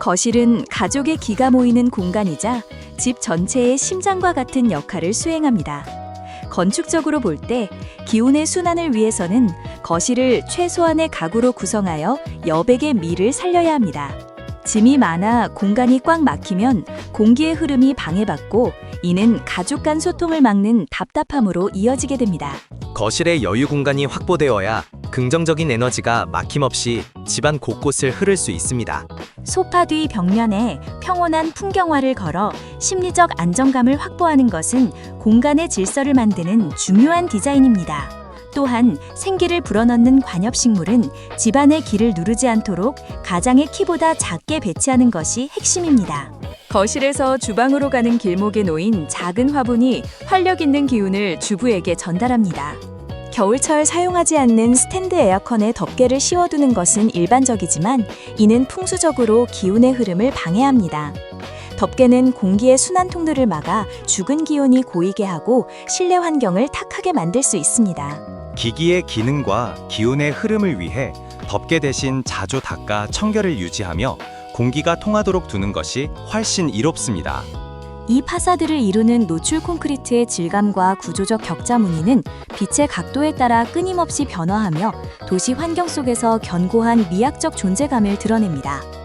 거실은 가족의 기가 모이는 공간이자 집 전체의 심장과 같은 역할을 수행합니다. 건축적으로 볼 때 기운의 순환을 위해서는 거실을 최소한의 가구로 구성하여 여백의 미를 살려야 합니다. 짐이 많아 공간이 꽉 막히면 공기의 흐름이 방해받고 이는 가족 간 소통을 막는 답답함으로 이어지게 됩니다. 거실의 여유 공간이 확보되어야 긍정적인 에너지가 막힘없이 집안 곳곳을 흐를 수 있습니다. 소파 뒤 벽면에 평온한 풍경화를 걸어 심리적 안정감을 확보하는 것은 공간의 질서를 만드는 중요한 디자인입니다. 또한 생기를 불어넣는 관엽식물은 집안의 기를 누르지 않도록 가장의 키보다 작게 배치하는 것이 핵심입니다. 거실에서 주방으로 가는 길목에 놓인 작은 화분이 활력 있는 기운을 주부에게 전달합니다. 겨울철 사용하지 않는 스탠드 에어컨에 덮개를 씌워두는 것은 일반적이지만 이는 풍수적으로 기운의 흐름을 방해합니다. 덮개는 공기의 순환 통로를 막아 죽은 기운이 고이게 하고 실내 환경을 탁하게 만들 수 있습니다. 기기의 기능과 기운의 흐름을 위해 덮개 대신 자주 닦아 청결을 유지하며 공기가 통하도록 두는 것이 훨씬 이롭습니다. 이 파사드를 이루는 노출 콘크리트의 질감과 구조적 격자 무늬는 빛의 각도에 따라 끊임없이 변화하며 도시 환경 속에서 견고한 미학적 존재감을 드러냅니다.